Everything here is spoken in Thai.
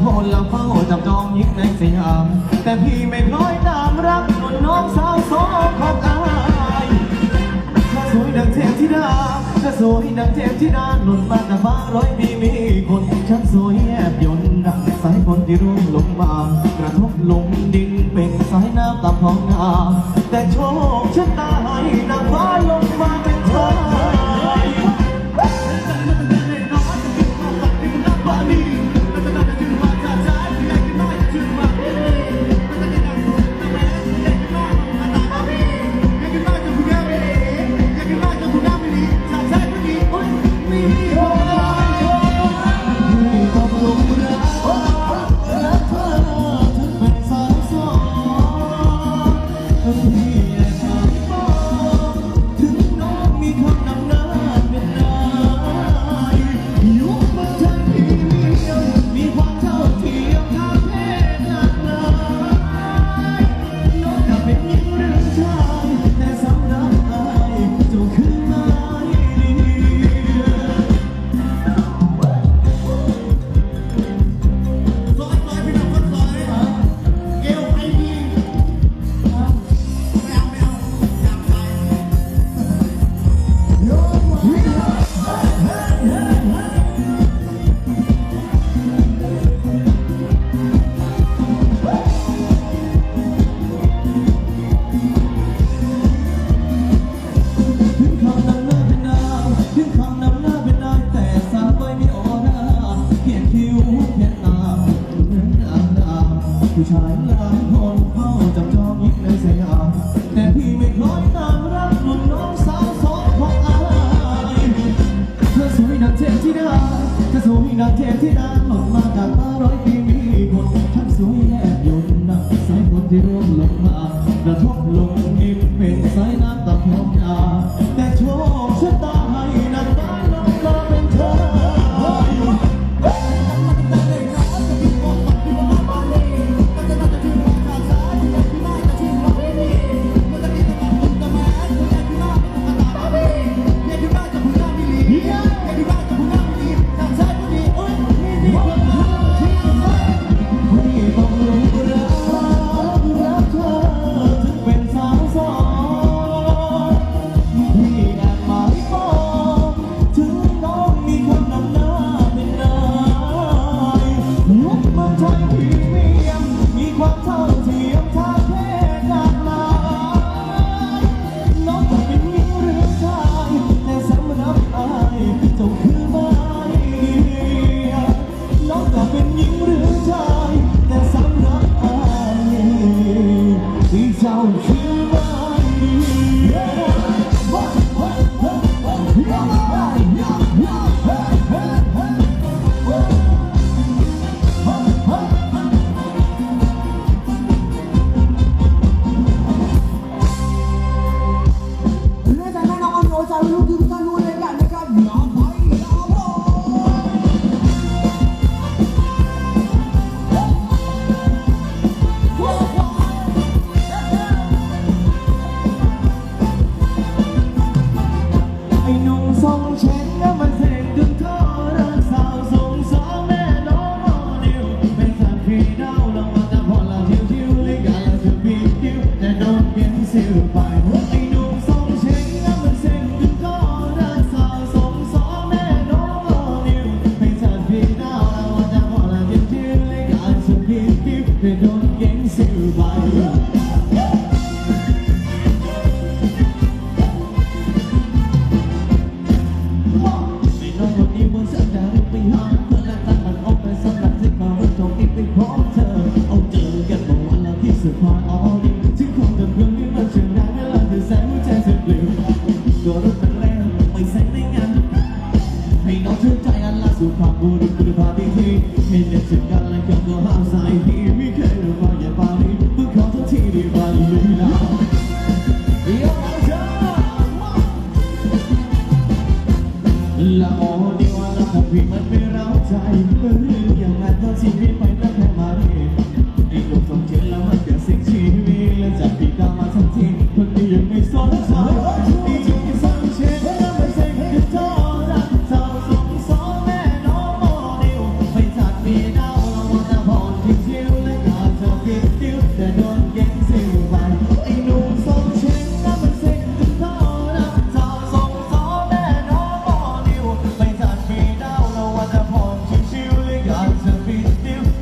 โหนหลำงเฝ้าจับจองยิ่งในสยาม แต่พี่ไม่พร้อยตามรักนนน้องสาวโสของอายเธอสวยดังเทพธิดาเธอสวยดังเทพธิดานนบ้านแต่บ้าร้อยมีมีคนฉันสวยแอบยนดังสายฝนที่ร่วงลงมากระทบลงดินเป็นสายน้ำตามท้องนาแต่โชคชะตาให้นางฟ้าลง กับเทพที่ดาหล่นมาดับมาร้อย Tuhan ในโดนเก่งสิวใบในน้องควนี้บนเส้อแดงไปหาเธอและตั้มันออกไปสำหรับที่มาเรื่อองที่ไปพบเธอ เอาเจอกันเมื่อวันละที่สุดพายออดีถึงคงกัเรื่องที่มันเชื่อได้เวลาเธอแสงหัวใจสุดเปลี่ยวก็รู้เป็นแรงไปแสงในงานให้น้องชื่นใจอันล่าสุดความบูรุษคุณภาพที่ให้เด็สุดกันและกัน ละโมดีวันละคงพิมันไม่